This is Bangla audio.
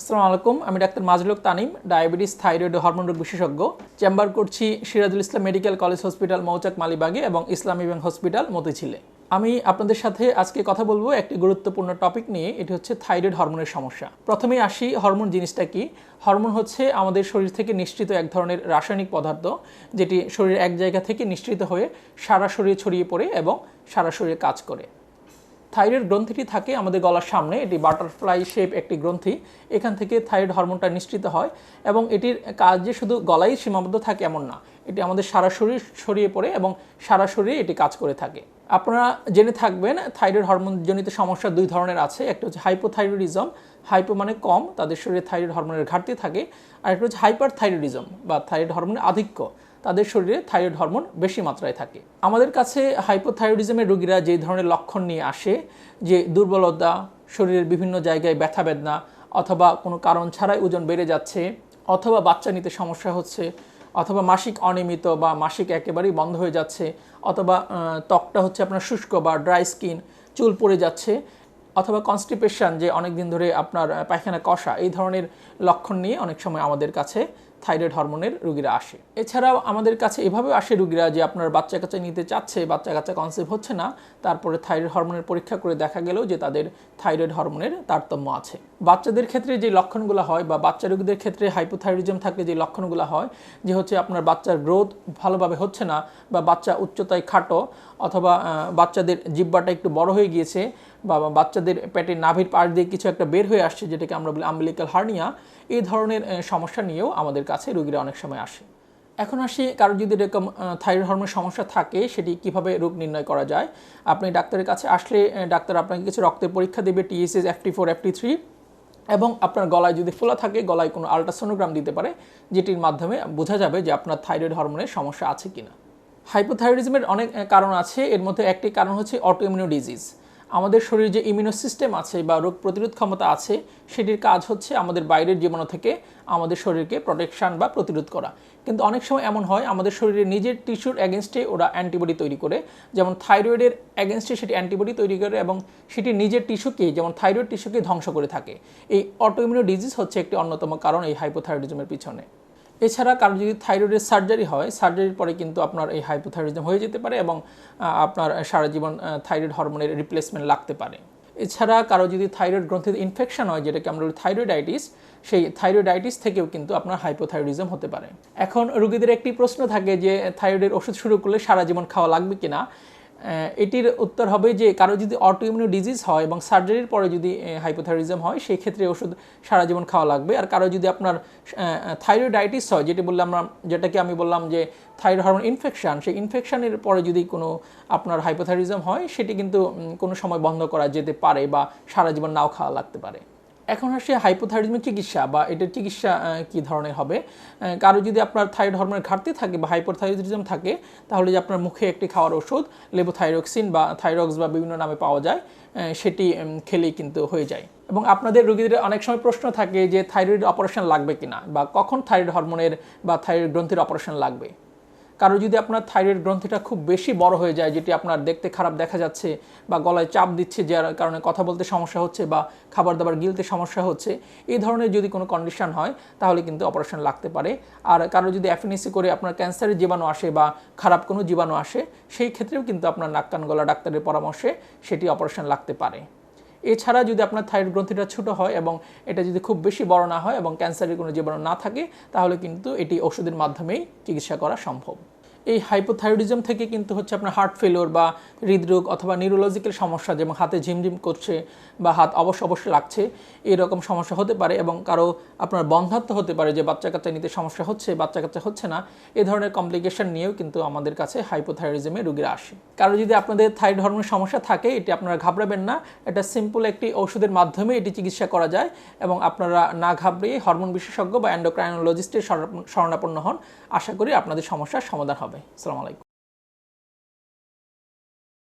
আসসালামু আলাইকুম, আমি doctor Majluk Tanim, diabetes, thyroid hormone রোগ বিশেষজ্ঞ। চেম্বার করছি Sirajul Islam medical college hospital Mouchak মালিবাগে এবং ইসলামী ব্যাংক হসপিটাল মতিঝিলে। আমি আপনাদের সাথে আজকে কথা বলব একটি গুরুত্বপূর্ণ টপিক নিয়ে, এটি হচ্ছে থাইরয়েড হরমোনের সমস্যা। প্রথমেই আসি, হরমোন জিনিসটা কি? হরমোন হচ্ছে আমাদের শরীর থেকে নিঃসৃত এক ধরনের রাসায়নিক পদার্থ, যেটি শরীরের এক জায়গা থেকে নিঃসৃত হয়ে সারা শরীরে ছড়িয়ে পড়ে এবং সারা শরীরে কাজ করে। থাইরয়েড গ্রন্থিটি থাকে আমাদের গলার সামনে, এটি বাটারফ্লাই শেপ একটি গ্রন্থি। এখান থেকে থাইরয়েড হরমোনটা নিঃসৃত হয় এবং এটির কাজ যে শুধু গলায় সীমাবদ্ধ থাকে এমন না, এটি আমাদের সারা শরীর ছড়িয়ে পড়ে এবং সারা শরীরে এটি কাজ করে থাকে। আপনারা জেনে থাকবেন, থাইরয়েড হরমোনজনিত সমস্যা দুই ধরনের আছে, একটা হচ্ছে হাইপোথাইরয়েডিজম, হাইপো মানে কম, তাদের শরীরে থাইরয়েড হরমোনের ঘাটতি থাকে, আর একটা হচ্ছে হাইপার থাইরয়েডিজম বা থাইরয়েড হরমোনের আধিক্য। তাদের শরীরে থাইরয়েড হরমোন বেশি মাত্রায় থাকে। আমাদের কাছে হাইপোথাইরয়েডিজমের রোগীরা যে ধরনের লক্ষণ নিয়ে আসে, যে দুর্বলতা, শরীরের বিভিন্ন জায়গায় ব্যথা বেদনা অথবা কোনো কারণ ছাড়াই ওজন বেড়ে যাচ্ছে অথবা বাচ্চা নিতে সমস্যা হচ্ছে অথবা মাসিক অনিয়মিত বা মাসিক একেবারেই বন্ধ হয়ে যাচ্ছে অথবা ত্বকটা হচ্ছে আপনার শুষ্ক বা ড্রাই স্কিন, চুল পড়ে যাচ্ছে অথবা কনস্টিপেশন যে অনেক দিন ধরে আপনার পায়খানা কষা, এই ধরনের লক্ষণ নিয়ে অনেক সময় আমাদের কাছে থাইরয়েড হরমোনের রুগীরা আসে। এছাড়াও আমাদের কাছে এভাবে আসে রুগীরা যে আপনার বাচ্চা কাচ্চা নিতে চাচ্ছে বাচ্চা কাচ্চা কনসেপ্ট হচ্ছে না, তারপরে থাইরয়েড হরমোনের পরীক্ষা করে দেখা গেল যে তাদের থাইরয়েড হরমোনের তারতম্য আছে। বাচ্চাদের ক্ষেত্রে যে লক্ষণগুলো হয় বা বাচ্চা রোগীদের ক্ষেত্রে হাইপোথাইরয়েডিজম থাকলে যে লক্ষণগুলো হয়, যে হচ্ছে আপনার বাচ্চার গ্রোথ ভালোভাবে হচ্ছে না বা বাচ্চা উচ্চতায় খাটো অথবা বাচ্চাদের জিব্বাটা একটু বড় হয়ে গিয়েছে বা বাচ্চাদের পেটের নাভির পাশ দিয়ে কিছু একটা বের হয়ে আসছে, যেটাকে আমরা বলি আম্বিলিক্যাল হার্নিয়া এই ধরনের সমস্যা নিয়েও আমাদের কাছে রোগীরা অনেক সময় আসে। এখন আসি, কারও যদি এরকম থাইরয়েড হরমোনের সমস্যা থাকে, সেটি কীভাবে রোগ নির্ণয় করা যায়? আপনি ডাক্তারের কাছে আসলে ডাক্তার আপনাকে কিছু রক্তের পরীক্ষা দেবে TSS FT four FT three এবং আপনার গলায় যদি ফোলা থাকে, গলায় কোনো আলট্রাসোনোগ্রাম দিতে পারে, যেটির মাধ্যমে বোঝা যাবে যে আপনার থাইরয়েড হরমোনের সমস্যা আছে কিনা। হাইপোথাইরয়েডিজমের অনেক কারণ আছে। এর মধ্যে একটি কারণ হচ্ছে অটোইমিউনো ডিজিজ আমাদের শরীরে যে ইমিউনো সিস্টেম আছে বা রোগ প্রতিরোধ ক্ষমতা আছে, সেটির কাজ হচ্ছে আমাদের বাইরের জীবাণু থেকে আমাদের শরীরকে প্রোটেকশন বা প্রতিরোধ করা। কিন্তু অনেক সময় এমন হয়, আমাদের শরীরে নিজের টিস্যুর অ্যাগেনস্টে ওরা অ্যান্টিবডি তৈরি করে। যেমন থাইরয়েডের অ্যাগেনস্টে সেটি অ্যান্টিবডি তৈরি করে এবং সেটি নিজের টিস্যুকে যেমন থাইরয়েড টিস্যুকে ধ্বংস করে থাকে। এই অটোইমিউনো ডিজিজ হচ্ছে একটি অন্যতম কারণ এই হাইপোথাইরয়েডিজমের পিছনে। এছাড়া কারও যদি থাইরয়েডের সার্জারি হয় সার্জারির পরে কিন্তু আপনার এই হাইপোথাইরয়েডিজম হয়ে যেতে পারে এবং আপনার সারা জীবন থাইরয়েড হরমোনের রিপ্লেসমেন্ট লাগতে পারে। এছাড়া কারও যদি থাইরয়েড গ্রন্থিতে ইনফেকশন হয়, যেটাকে আমরা বলি থাইরয়েডাইটিস সেই থাইরয়েডাইটিস থেকেও কিন্তু আপনার হাইপোথাইরয়েডিজম হতে পারে। এখন রোগীদের একটি প্রশ্ন থাকে যে থাইরয়েডের ওষুধ শুরু করলে সারা জীবন খাওয়া লাগবে কিনা? এটির উত্তর হবে যে কারও যদি অটোইমিউনো ডিজিজ হয় এবং সার্জারির পরে যদি হাইপোথাইরিজম হয় সেই ক্ষেত্রে ওষুধ সারা জীবন খাওয়া লাগবে। আর কারও যদি আপনার থাইরয়েডাইটিস হয়, যেটি বললাম আমরা, যেটাকে আমি বললাম যে থাইরয়েড হরমোন ইনফেকশন সেই ইনফেকশানের পরে যদি কোনো আপনার হাইপোথাইরিজম হয়, সেটি কিন্তু কোনো সময় বন্ধ করা যেতে পারে বা সারা জীবন নাও খাওয়া লাগতে পারে। এখন আসে হাইপোথাইরয়েডিজমের চিকিৎসা বা এটার চিকিৎসা কি ধরনের হবে? কারও যদি আপনার থাইরয়েড হরমোনের ঘাটতি থাকে বা হাইপোথাইরয়েডিজম থাকে, তাহলে যে আপনার মুখে একটি খাওয়ার ওষুধ লেবোথাইরক্সিন বা থাইরক্স বা বিভিন্ন নামে পাওয়া যায় সেটি খেলেই কিন্তু হয়ে যায়। এবং আপনাদের রোগীদের অনেক সময় প্রশ্ন থাকে যে থাইরয়েড অপারেশন লাগবে কিনা বা কখন থাইরয়েড হরমোনের বা থাইরয়েড গ্রন্থির অপারেশন লাগবে? কারও যদি আপনার থাইরয়েড গ্রন্থিটা খুব বেশি বড় হয়ে যায়, যেটি আপনার দেখতে খারাপ দেখা যাচ্ছে বা গলায় চাপ দিচ্ছে, যার কারণে কথা বলতে সমস্যা হচ্ছে বা খাবার দাবার গিলতে সমস্যা হচ্ছে, এই ধরনের যদি কোনো কন্ডিশন হয়, তাহলে কিন্তু অপারেশন লাগতে পারে। আর কারও যদি অ্যাফিনিসি করে আপনার ক্যান্সারের জীবাণু আসে বা খারাপ কোনো জীবাণু আসে, সেই ক্ষেত্রেও কিন্তু আপনার নাক, কান, গলা ডাক্তারের পরামর্শে সেটি অপারেশন লাগতে পারে। এছাড়া যদি আপনার থাইরয়েড গ্রন্থিটা ছোট হয় এবং এটা যদি খুব বেশি বড় না হয় এবং ক্যান্সারের কোনো জীবাণু না থাকে, তাহলে কিন্তু এটি ওষুধের মাধ্যমেই চিকিৎসা করা সম্ভব। এই হাইপোথাইরয়েডিজম থেকে কিন্তু হচ্ছে আপনার হার্ট ফেলিওর বা হৃদরোগ অথবা নিউরোলজিক্যাল সমস্যা, যেমন হাতে ঝিমঝিম করছে বা হাত অবশ্য অবশ্য লাগছে, এরকম সমস্যা হতে পারে এবং কারও আপনার বন্ধাত্ম হতে পারে যে বাচ্চা কাচ্চা নিতে সমস্যা হচ্ছে বাচ্চা কাচ্চা হচ্ছে না, এ ধরনের কমপ্লিকেশন নিয়েও কিন্তু আমাদের কাছে হাইপোথাইরয়েডিজমে রোগীরা আসে। কারও যদি আপনাদের থাইরয়েড হরমোনের সমস্যা থাকে, এটি আপনারা ঘাবড়াবেন না, এটা সিম্পল একটি ঔষধের মাধ্যমে এটি চিকিৎসা করা যায় এবং আপনারা না ঘাবড়িয়ে হরমোন বিশেষজ্ঞ বা অ্যান্ডোক্রাইনোলজিস্টের শরণাপন্ন হন। আশা করি আপনাদের সমস্যার সমাধান হবে। আসসালামু আলাইকুম